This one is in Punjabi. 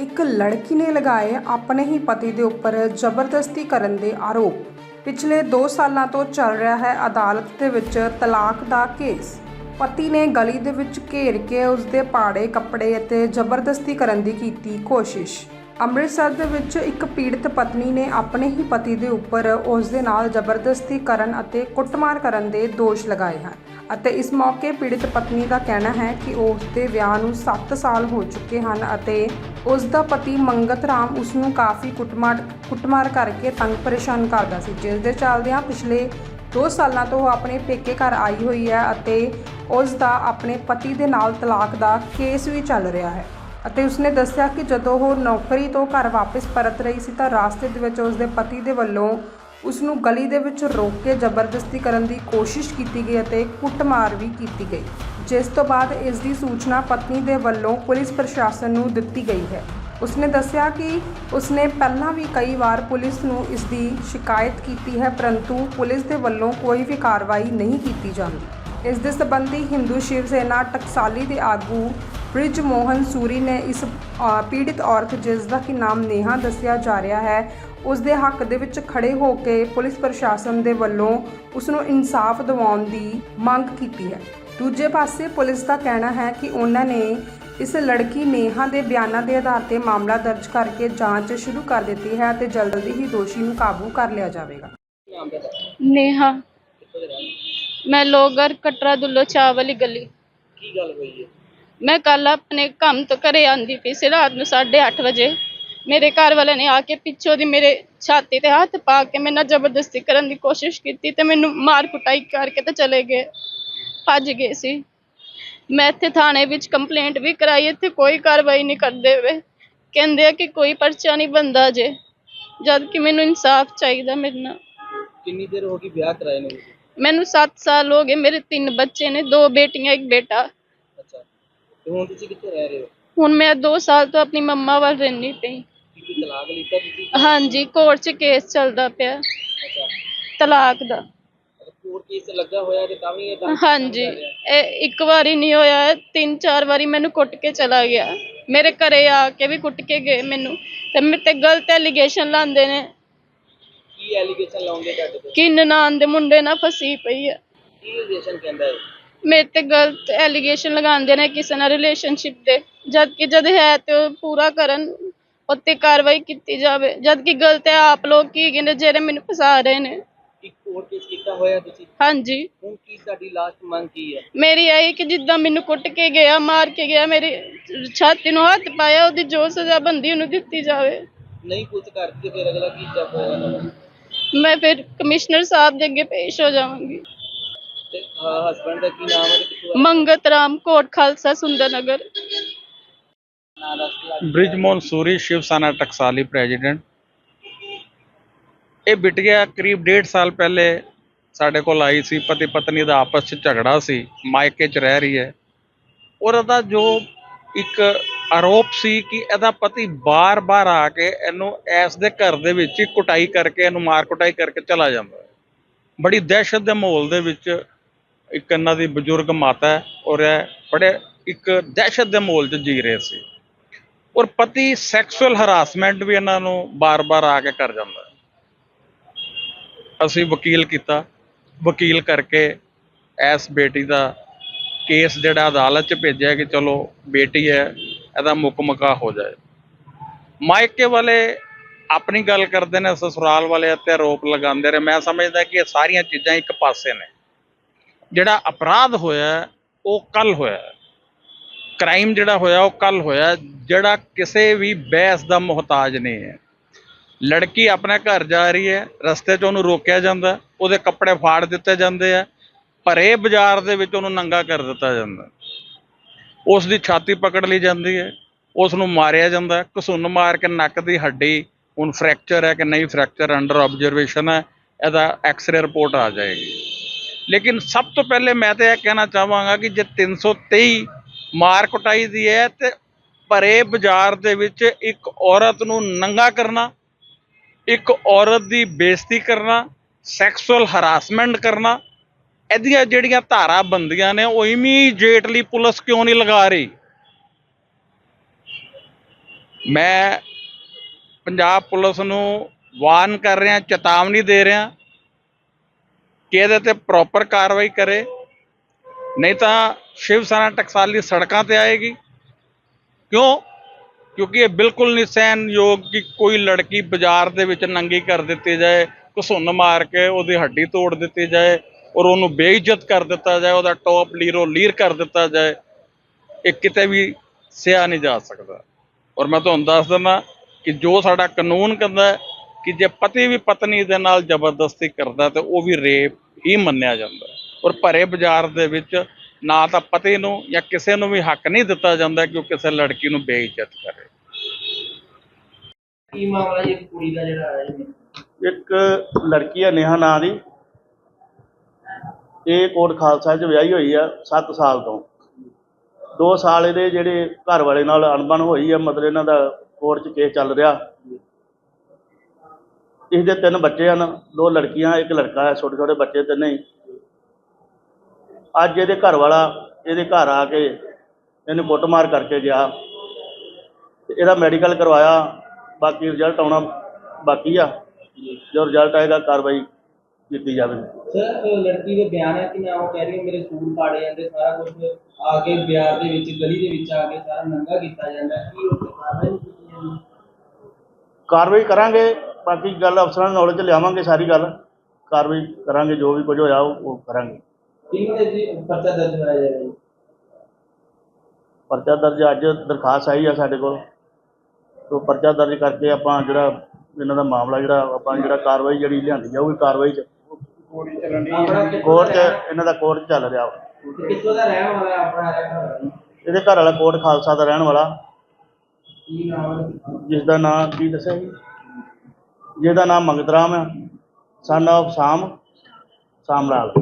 ਇੱਕ ਲੜਕੀ ਨੇ ਲਗਾਏ ਆਪਣੇ ਹੀ ਪਤੀ ਦੇ ਉੱਪਰ ਜ਼ਬਰਦਸਤੀ ਕਰਨ ਦੇ ਆਰੋਪ। ਪਿਛਲੇ 2 ਸਾਲਾਂ ਤੋਂ ਚੱਲ ਰਿਹਾ ਹੈ ਅਦਾਲਤ ਦੇ ਵਿੱਚ ਤਲਾਕ ਦਾ ਕੇਸ। ਪਤੀ ਨੇ ਗਲੀ ਦੇ ਵਿੱਚ ਘੇਰ ਕੇ ਉਸ ਦੇ ਪਾੜੇ, ਕੱਪੜੇ ਅਤੇ ਜ਼ਬਰਦਸਤੀ ਕਰਨ ਦੀ ਕੀਤੀ ਕੋਸ਼ਿਸ਼। ਅੰਮ੍ਰਿਤਸਰ ਦੇ ਵਿੱਚ ਇੱਕ ਪੀੜਤ ਪਤਨੀ ਨੇ ਆਪਣੇ ਹੀ ਪਤੀ ਦੇ ਉੱਪਰ ਉਸ ਦੇ ਨਾਲ ਜ਼ਬਰਦਸਤੀ ਕਰਨ ਅਤੇ ਕੁੱਟਮਾਰ ਕਰਨ ਦੇ ਦੋਸ਼ ਲਗਾਏ ਹਨ ਅਤੇ ਇਸ ਮੌਕੇ ਪੀੜਤ ਪਤਨੀ ਦਾ ਕਹਿਣਾ ਹੈ ਕਿ ਉਸ ਦੇ ਵਿਆਹ ਨੂੰ 7 ਸਾਲ ਹੋ ਚੁੱਕੇ ਹਨ ਅਤੇ ਉਸ ਦਾ ਪਤੀ ਮੰਗਤ ਰਾਮ ਉਸ ਨੂੰ ਕਾਫੀ ਕੁੱਟਮਾਰ ਕੁੱਟਮਾਰ ਕਰਕੇ ਤੰਗ ਪਰੇਸ਼ਾਨ ਕਰਦਾ ਸੀ, ਜਿਸ ਦੇ ਚੱਲਦਿਆਂ ਪਿਛਲੇ 2 ਸਾਲਾਂ ਤੋਂ ਉਹ ਆਪਣੇ ਪੇਕੇ ਘਰ ਆਈ ਹੋਈ ਹੈ ਅਤੇ ਉਸ ਦਾ ਆਪਣੇ ਪਤੀ ਦੇ ਨਾਲ ਤਲਾਕ ਦਾ ਕੇਸ ਵੀ ਚੱਲ ਰਿਹਾ ਹੈ। ਅਤੇ ਉਸਨੇ ਦੱਸਿਆ ਕਿ ਜਦੋਂ ਉਹ ਨੌਕਰੀ ਤੋਂ ਘਰ ਵਾਪਸ ਪਰਤ ਰਹੀ ਸੀ ਤਾਂ ਰਾਸਤੇ ਦੇ ਵਿੱਚ ਉਸਦੇ ਪਤੀ ਦੇ ਵੱਲੋਂ ਉਸ ਨੂੰ ਗਲੀ ਦੇ ਵਿੱਚ ਰੋਕ ਕੇ ਜ਼ਬਰਦਸਤੀ ਕਰਨ ਦੀ ਕੋਸ਼ਿਸ਼ ਕੀਤੀ ਗਈ ਅਤੇ ਕੁੱਟਮਾਰ ਵੀ ਕੀਤੀ ਗਈ, ਜਿਸ ਤੋਂ ਬਾਅਦ ਇਸ ਦੀ ਸੂਚਨਾ ਪਤਨੀ ਦੇ ਵੱਲੋਂ ਪੁਲਿਸ ਪ੍ਰਸ਼ਾਸਨ ਨੂੰ ਦਿੱਤੀ ਗਈ ਹੈ। ਉਸਨੇ ਦੱਸਿਆ ਕਿ ਉਸਨੇ ਪਹਿਲਾਂ ਵੀ ਕਈ ਵਾਰ ਪੁਲਿਸ ਨੂੰ ਇਸ ਦੀ ਸ਼ਿਕਾਇਤ ਕੀਤੀ ਹੈ, ਪਰੰਤੂ ਪੁਲਿਸ ਦੇ ਵੱਲੋਂ ਕੋਈ ਵੀ ਕਾਰਵਾਈ ਨਹੀਂ ਕੀਤੀ ਜਾਂਦੀ। ਇਸ ਦੇ ਸੰਬੰਧੀ ਹਿੰਦੂ ਸ਼ਿਵ ਸੈਨਾ ਟਕਸਾਲੀ ਦੇ ਆਗੂ ਬ੍ਰਿਜ ਮੋਹਨ ਸੂਰੀ ਨੇ ਇਸ ਪੀੜਿਤ ਔਰਤ ਜਿਸ ਦਾ ਕਿ ਨਾਮ ਨੇਹਾ ਦੱਸਿਆ ਜਾ ਰਿਹਾ ਹੈ ਉਸ ਦੇ ਹੱਕ ਦੇ ਵਿੱਚ ਖੜੇ ਹੋ ਕੇ ਪੁਲਿਸ ਪ੍ਰਸ਼ਾਸਨ ਦੇ ਵੱਲੋਂ ਉਸ ਨੂੰ ਇਨਸਾਫ ਦਿਵਾਉਣ ਦੀ ਮੰਗ ਕੀਤੀ ਹੈ। ਦੂਜੇ ਪਾਸੇ ਪੁਲਿਸ ਦਾ ਕਹਿਣਾ ਹੈ ਕਿ ਉਹਨਾਂ ਨੇ ਇਸ ਲੜਕੀ ਨੇਹਾ ਦੇ ਬਿਆਨਾਂ ਦੇ ਆਧਾਰ ਤੇ ਮਾਮਲਾ ਦਰਜ ਕਰਕੇ ਜਾਂਚ ਸ਼ੁਰੂ ਕਰ ਦਿੱਤੀ ਹੈ ਤੇ ਜਲਦੀ ਹੀ ਦੋਸ਼ੀ ਨੂੰ ਕਾਬੂ ਕਰ ਲਿਆ ਜਾਵੇਗਾ। ਨੇਹਾ। ਮੈਂ ਲੋਗਰ ਕਟਰਾ ਦੁੱਲੋ ਚਾਹ ਵਾਲੀ ਗਲੀ। ਕੀ ਗੱਲ ਹੋਈ ਹੈ? ਮੈਂ ਕੱਲ ਆਪਣੇ ਕੰਮ ਤੋਂ ਘਰੇ ਆਂਦੀ ਪਈ ਸੀ ਰਾਤ ਨੂੰ 8:30 ਵਜੇ। ਮੇਰੇ ਘਰ ਵਾਲੇ ਨੇ ਆ ਕੇ ਪਿੱਛੋਂ ਦੀ ਮੇਰੇ ਛਾਤੀ ਤੇ ਹੱਥ ਪਾ ਕੇ ਮੇਰੇ ਨਾਲ ਜ਼ਬਰਦਸਤੀ ਕਰਨ ਦੀ ਕੋਸ਼ਿਸ਼ ਕੀਤੀ ਤੇ ਮੈਨੂੰ ਮਾਰ ਕੁਟਾਈ ਕਰਕੇ ਤੇ ਚਲੇ ਗਏ ਭੱਜ ਗਏ ਸੀ। ਮੈਂ ਇੱਥੇ ਥਾਣੇ ਵਿੱਚ ਕੰਪਲੇਂਟ ਵੀ ਕਰਾਈ ਇੱਥੇ ਕੋਈ ਕਾਰਵਾਈ ਨਹੀਂ ਕਰਦੇ ਵੇ ਕਹਿੰਦੇ ਆ ਕਿ ਕੋਈ ਪਰਚਾ ਨਹੀਂ ਬੰਦਾ ਜੇ ਜਦ ਕਿ ਮੈਨੂੰ ਇਨਸਾਫ ਚਾਹੀਦਾ ਮੇਰੇ ਨਾਲ। ਕਿੰਨੀ ਦੇਰ ਹੋ ਗਈ ਵਿਆਹ ਕਰਾਏ ਨੂੰ? ਮੈਨੂੰ 7 ਸਾਲ ਹੋ ਗਏ ਮੇਰੇ ਤਿੰਨ ਬੱਚੇ ਨੇ ਦੋ ਬੇਟੀਆਂ ਇੱਕ ਬੇਟਾ। ਤੇ ਹੁਣ ਤੁਸੀਂ ਕਿੱਥੇ ਰਹਿ ਰਹੇ ਹੋ? ਹੁਣ ਮੈਂ 2 ਸਾਲ ਤੋਂ ਆਪਣੀ ਮੰਮਾ ਵੱਲ ਰਹਿੰਦੀ ਪਈ। ਕੀ ਕੀ ਤਲਾਕ ਲਿੱਤਾ ਤੁਸੀਂ? ਹਾਂਜੀ ਕੋਰਟ 'ਚ ਕੇਸ ਚੱਲਦਾ ਪਿਆ। ਅੱਛਾ। ਤਲਾਕ ਦਾ। ਕੋਰਟ ਕੇਸ ਲੱਗਾ ਹੋਇਆ ਤੇ ਤਾਂ ਵੀ ਇਹ ਕੰਮ ਹਾਂਜੀ। ਇਹ ਇੱਕ ਵਾਰੀ ਨਹੀਂ ਹੋਇਆ ਤਿੰਨ ਚਾਰ ਵਾਰੀ ਮੈਨੂੰ ਕੁੱਟ ਕੇ ਚਲਾ ਗਿਆ। ਮੇਰੇ ਘਰੇ ਆ ਕੇ ਵੀ ਕੁੱਟ ਕੇ ਗਏ ਮੈਨੂੰ। ਤੇ ਮੇਰੇ ਤੇ ਗਲਤ ਐਲੀਗੇਸ਼ਨ ਲਾਉਂਦੇ ਨੇ। ਕੀ ਐਲੀਗੇਸ਼ਨ ਲਾਉਂਦੇ ਤੁਹਾਡੇ ਤੇ? ਕਿ ਨਨਾਣ ਦੇ ਮੁੰਡੇ ਨਾਲ ਫਸੀ ਪਈ ਹੈ ਕੀ ਐਲੀਗੇਸ਼ਨ ਕਹਿੰਦਾ ਹੈ ਮੇਰੇ ਤੇ ਗਲਤ ਐਲੀਗੇਸ਼ਨ ਲਗਾਉਂਦੇ ਨੇ ਕਿਸੇ ਨਾਲ ਰਿਲੇਸ਼ਨਸ਼ਿਪ ਦੇ। ਜਦ ਕਿ ਜਦ ਹੈ ਤੇ ਉਹ ਪੂਰਾ ਕਰਨ ਉੱਤੇ ਕਾਰਵਾਈ ਕੀਤੀ ਜਾਵੇ। ਜਦ ਕਿ ਗਲਤ ਹੈ ਆਪ ਲੋਕ ਕੀ ਕਹਿੰਦੇ ਜਿਹੜੇ ਮੈਨੂੰ ਫਸਾ ਰਹੇ ਨੇ। ਕੀ ਕੋਰਟ ਕੇਸ ਕੀਤਾ ਹੋਇਆ ਤੁਸੀਂ? ਹਾਂਜੀ। ਹੁਣ ਕੀ ਤੁਹਾਡੀ ਲਾਸਟ ਮੰਗ ਕੀ ਹੈ? ਮੇਰੀ ਇਹ ਕਿ ਜਿੱਦਾਂ ਮੈਨੂੰ ਕੁੱਟ ਕੇ ਗਿਆ ਮਾਰ ਕੇ ਗਿਆ ਮੇਰੀ ਛਾਤੀ ਨੂੰ ਹੱਥ ਪਾਇਆ ਉਹਦੀ ਜੋ ਸਜ਼ਾ ਬੰਦੀ ਉਹਨੂੰ ਦਿੱਤੀ ਜਾਵੇ। ਨਹੀਂ ਕੁਝ ਕਰਦੀ ਤੇ ਫਿਰ ਅਗਲਾ ਕੀ ਸਟੈਪ ਹੋਏਗਾ? ਮੈਂ ਫਿਰ ਕਮਿਸ਼ਨਰ ਸਾਹਿਬ ਦੇ ਅੱਗੇ ਪੇਸ਼ ਹੋ ਜਾਵਾਂਗੀ। ਤੇ ਹਸਬੰਡ ਦਾ ਕੀ ਨਾਮ ਹੈ ਤੇ ਕਿੱਥੋਂ ਮੰਗਤ ਰਾਮ ਕੋਟ ਖਾਲਸਾ ਸੁੰਦਰ ਨਗਰ ਨਾਂ ਦੱਸ ਕੇ ਆ- ਬ੍ਰਿਜਮੋਹਨ ਸੂਰੀ ਸ਼ਿਵ ਸੈਨਾ ਟਕਸਾਲੀ ਪ੍ਰੈਜ਼ੀਡੈਂਟ। ਇਹ ਬਿਟਿਆ ਕਰੀਬ ਡੇਢ ਸਾਲ ਪਹਿਲੇ ਸਾਡੇ ਕੋਲ ਆਈ ਸੀ ਪਤੀ ਪਤਨੀ ਦਾ ਆਪਸ 'ਚ ਝਗੜਾ ਸੀ ਮਾਇਕੇ 'ਚ ਰਹਿ ਰਹੀ ਹੈ। ਔਰ ਉਹਦਾ ਜੋ ਇੱਕ ਆਰੋਪ ਸੀ ਕਿ ਇਹਦਾ ਪਤੀ ਬਾਰ-ਬਾਰ ਆ ਕੇ ਇਹਨੂੰ ਐਸ ਦੇ ਘਰ ਦੇ ਵਿੱਚ ਹੀ ਕੁਟਾਈ ਕਰਕੇ ਇਹਨੂੰ ਮਾਰ ਕੁਟਾਈ ਕਰਕੇ ਚਲਾ ਜਾਂਦਾ ਹੈ। ਬੜੀ ਦਹਿਸ਼ਤ ਦੇ ਮਾਹੌਲ ਦੇ ਵਿੱਚ ਇੱਕ ਇਹਨਾਂ ਦੀ ਬਜ਼ੁਰਗ ਮਾਤਾ ਹੈ ਔਰ ਇਹ ਬੜੇ ਇੱਕ ਦਹਿਸ਼ਤ ਦੇ ਮਾਹੌਲ 'ਚ ਜੀ ਰਹੇ ਸੀ। ਔਰ ਪਤੀ ਸੈਕਸੁਅਲ ਹਰਾਸਮੈਂਟ ਵੀ ਇਹਨਾਂ ਨੂੰ ਬਾਰ-ਬਾਰ ਆ ਕੇ ਕਰ ਜਾਂਦਾ ਅਸੀਂ ਵਕੀਲ ਕੀਤਾ। ਵਕੀਲ ਕਰਕੇ ਇਸ ਬੇਟੀ ਦਾ ਕੇਸ ਜਿਹੜਾ ਅਦਾਲਤ 'ਚ ਭੇਜਿਆ ਕਿ ਚਲੋ ਬੇਟੀ ਹੈ, ਇਹਦਾ ਮੁਕਮਕਾ ਹੋ ਜਾਏ। ਮਾਇਕੇ ਵਾਲੇ ਆਪਣੀ ਗੱਲ ਕਰਦੇ ਨੇ, ਸਸੁਰਾਲ ਵਾਲੇ ਅਤੇ ਆਰੋਪ ਲਗਾਉਂਦੇ ਰਹੇ ਮੈਂ ਸਮਝਦਾ ਕਿ ਇਹ ਸਾਰੀਆਂ ਚੀਜ਼ਾਂ ਇੱਕ ਪਾਸੇ ਨੇ। ਜਿਹੜਾ ਅਪਰਾਧ ਹੋਇਆ ਉਹ ਕੱਲ ਹੋਇਆ ਕ੍ਰਾਈਮ ਜਿਹੜਾ ਹੋਇਆ, ਉਹ ਕੱਲ ਹੋਇਆ ਜਿਹੜਾ ਕਿਸੇ ਵੀ ਬਹਿਸ ਦਾ ਮੁਹਤਾਜ ਨਹੀਂ ਹੈ। ਲੜਕੀ ਆਪਣੇ ਘਰ ਜਾ ਰਹੀ ਹੈ, ਰਸਤੇ 'ਚ ਉਹਨੂੰ ਰੋਕਿਆ ਜਾਂਦਾ ਉਹਦੇ ਕੱਪੜੇ ਫਾੜ ਦਿੱਤੇ ਜਾਂਦੇ ਆ, ਭਰੇ ਬਾਜ਼ਾਰ ਦੇ ਵਿੱਚ ਉਹਨੂੰ ਨੰਗਾ ਕਰ ਦਿੱਤਾ ਜਾਂਦਾ ਉਸ ਦੀ ਛਾਤੀ ਪਕੜ ਲਈ ਜਾਂਦੀ ਹੈ, ਉਸ ਨੂੰ ਮਾਰਿਆ ਜਾਂਦਾ ਘਸੁੰਨ ਮਾਰ ਕੇ ਨੱਕ ਦੀ ਹੱਡੀ, ਹੁਣ ਫ੍ਰੈਕਚਰ ਹੈ ਕਿ ਨਹੀਂ ਫ੍ਰੈਕਚਰ ਅੰਡਰ ਆਬਜ਼ਰਵੇਸ਼ਨ ਹੈ, ਇਹਦਾ ਐਕਸ-ਰੇ ਰਿਪੋਰਟ ਆ ਜਾਏਗੀ। ਲੇਕਿਨ ਸਭ ਤੋਂ ਪਹਿਲੇ ਮੈਂ ਤਾਂ ਇਹ ਕਹਿਣਾ ਚਾਹਾਂਗਾ ਕਿ ਜੇ 323 ਮਾਰ ਕੁਟਾਈ ਦੀ ਹੈ ਤੇ ਭਰੇ ਬਾਜ਼ਾਰ ਦੇ ਵਿੱਚ ਇੱਕ ਔਰਤ ਨੂੰ ਨੰਗਾ ਕਰਨਾ, ਇੱਕ ਔਰਤ ਦੀ ਬੇਇੱਜ਼ਤੀ ਕਰਨਾ, ਸੈਕਸੁਅਲ ਹਰਾਸਮੈਂਟ ਕਰਨਾ, ਇਹਦੀਆਂ ਜਿਹੜੀਆਂ ਧਾਰਾ ਬੰਦੀਆਂ ਨੇ ਉਹ ਇਮੀਡੀਏਟਲੀ ਪੁਲਿਸ ਕਿਉਂ ਨਹੀਂ ਲਗਾ ਰਹੀ? ਮੈਂ ਪੰਜਾਬ ਪੁਲਿਸ ਨੂੰ ਵਾਰਨ ਕਰ ਰਿਹਾ, ਚੇਤਾਵਨੀ ਦੇ ਰਿਹਾ ਕਿ ਇਹਦੇ ਤੇ ਪ੍ਰੋਪਰ ਕਾਰਵਾਈ ਕਰੇ। ਨਹੀਂ ਤਾਂ ਸ਼ਿਵ ਸੈਨਾ ਟਕਸਾਲੀ ਸੜਕਾਂ ਤੇ ਆਏਗੀ। ਕਿਉਂ? ਕਿਉਂਕਿ ਇਹ ਬਿਲਕੁਲ ਨਹੀਂ ਸਹਿਣਯੋਗ ਕਿ ਕੋਈ ਲੜਕੀ ਬਾਜ਼ਾਰ ਦੇ ਵਿੱਚ ਨੰਗੀ ਕਰ ਦਿੱਤੀ ਜਾਏ ਘਸੁੰਨ ਮਾਰ ਕੇ ਉਹਦੀ ਹੱਡੀ ਤੋੜ ਦਿੱਤੀ ਜਾਏ ਔਰ ਉਹਨੂੰ ਬੇਇੱਜ਼ਤ ਕਰ ਦਿੱਤਾ ਜਾਏ, ਉਹਦਾ ਟੌਪ ਲੀਰੋ ਲੀਰ ਕਰ ਦਿੱਤਾ ਜਾਏ, ਇਹ ਕਿਤੇ ਵੀ ਸਿਆ ਨਹੀਂ ਜਾ ਸਕਦਾ। ਔਰ ਮੈਂ ਤੁਹਾਨੂੰ ਦੱਸ ਦਿੰਦਾ ਕਿ ਜੋ ਸਾਡਾ ਕਾਨੂੰਨ ਕਹਿੰਦਾ ਕਿ ਜੇ ਪਤੀ ਵੀ ਪਤਨੀ ਦੇ ਨਾਲ ਜ਼ਬਰਦਸਤੀ ਕਰਦਾ ਤੇ ਉਹ ਵੀ ਰੇਪ ਹੀ ਮੰਨਿਆ ਜਾਂਦਾ। ਔਰ ਭਰੇ ਬਾਜ਼ਾਰ ਦੇ ਵਿੱਚ ਨਾ ਤਾਂ ਪਤੀ ਨੂੰ ਜਾਂ ਕਿਸੇ ਨੂੰ ਵੀ ਹੱਕ ਨਹੀਂ ਦਿੱਤਾ ਜਾਂਦਾ ਕਿ ਉਹ ਕਿਸੇ ਲੜਕੀ ਨੂੰ ਬੇਇੱਜ਼ਤ ਕਰੇ। ਕੀ ਮਾਮਲਾ ਜੀ? ਕੁੜੀ ਦਾ ਜਿਹੜਾ ਹੈ ਜੀ? ਇੱਕ ਲੜਕੀ ਹੈ ਨੇਹਾ ਨਾਂ ਦੀ। ਇਹ ਕੋਟ ਖਾਲਸਾ 'ਚ ਵਿਆਹੀ ਹੋਈ ਆ 7 ਸਾਲ ਤੋਂ। 2 ਸਾਲ ਇਹਦੇ ਜਿਹੜੇ ਘਰ ਵਾਲੇ ਨਾਲ ਅਣਬਣ ਹੋਈ ਆ ਮਤਲਬ ਇਹਨਾਂ ਦਾ ਕੋਰਟ 'ਚ ਕੇਸ ਚੱਲ ਰਿਹਾ। ਇਹਦੇ ਤਿੰਨ ਬੱਚੇ ਹਨ ਦੋ ਲੜਕੀਆਂ ਇੱਕ ਲੜਕਾ ਹੈ ਛੋਟੇ ਛੋਟੇ ਬੱਚੇ ਤਿੰਨੇ ਹੀ। ਅੱਜ ਇਹਦੇ ਘਰ ਵਾਲਾ ਇਹਦੇ ਘਰ ਆ ਕੇ ਇਹਨੂੰ ਕੁੱਟਮਾਰ ਕਰਕੇ ਗਿਆ। ਤੇ ਇਹਦਾ ਮੈਡੀਕਲ ਕਰਵਾਇਆ ਬਾਕੀ ਰਿਜ਼ਲਟ ਆਉਣਾ ਬਾਕੀ ਆ। ਜੋ ਰਿਜ਼ਲਟ ਆਏਗਾ ਕਾਰਵਾਈ ਕੀਤੀ ਜਾਵੇ। ਸਰ ਲੜਕੀ ਦੇ ਬਿਆਨ ਹੈ ਕਿ ਮੈਂ ਉਹ ਕਹਿ ਰਹੀ ਹਾਂ ਮੇਰੇ ਸੂਟ ਪਾੜੇ ਜਾਂਦੇ ਸਾਰਾ ਕੁਝ ਆ ਕੇ ਬਿਆਰ ਦੇ ਵਿੱਚ ਗਲੀ ਦੇ ਵਿੱਚ ਆ ਕੇ ਸਾਰਾ ਨੰਗਾ ਕੀਤਾ ਜਾਂਦਾ। ਕੀ ਉਹ ਕਾਰਵਾਈ ਕਰਾਂਗੇ। ਬਾਕੀ ਗੱਲ ਅਫਸਰਾਂ ਦੀ ਨੌਲੇਜ ਲਿਆਵਾਂਗੇ ਸਾਰੀ ਗੱਲ। ਕਾਰਵਾਈ ਕਰਾਂਗੇ ਜੋ ਵੀ ਕੁਝ ਹੋਇਆ ਉਹ ਉਹ ਕਰਾਂਗੇ। ਜੀ ਪਰਚਾ ਦਰਜ ਹੋਇਆ ਜਾਏਗਾ ਜੀ? ਪਰਚਾ ਦਰਜ ਅੱਜ ਦਰਖਾਸਤ ਆਈ ਆ ਸਾਡੇ ਕੋਲ। ਤੋਂ ਪਰਚਾ ਦਰਜ ਕਰਕੇ ਆਪਾਂ ਜਿਹੜਾ ਇਹਨਾਂ ਦਾ ਮਾਮਲਾ ਜਿਹੜਾ ਆਪਾਂ ਜਿਹੜਾ ਕਾਰਵਾਈ ਜਿਹੜੀ ਲਿਆਂਦੀ ਜਾਊਗੀ ਕਾਰਵਾਈ ਚ। ਆਪਣਾ ਕਿੱਥੋਂ ਕੋਰਟ ਦਾ ਚ ਰਹਿਣ- ਇਹਨਾਂ ਦਾ ਕੋਰਟ ਚੱਲ ਰਿਹਾ ਵਾ। ਤੇ ਕਿੱਥੋਂ ਦਾ ਰਹਿਣ ਵਾਲਾ ਹੈ ਆਪਣਾ ਰਹਿਣ ਵਾਲਾ? ਜੀ? ਇਹਦੇ ਘਰ ਵਾਲਾ ਕੋਟ ਖਾਲਸਾ ਦਾ ਰਹਿਣ ਵਾਲਾ। ਕੀ ਨਾਮ ਹੈ? ਜਿਸ ਦਾ ਨਾਮ ਕੀ ਦੱਸਿਆ ਜੀ? ਜਿਹਦਾ ਨਾਮ ਮੰਗਤ ਰਾਮ ਹੈ। Son of ਸਾਮ ਸਾਮ Lal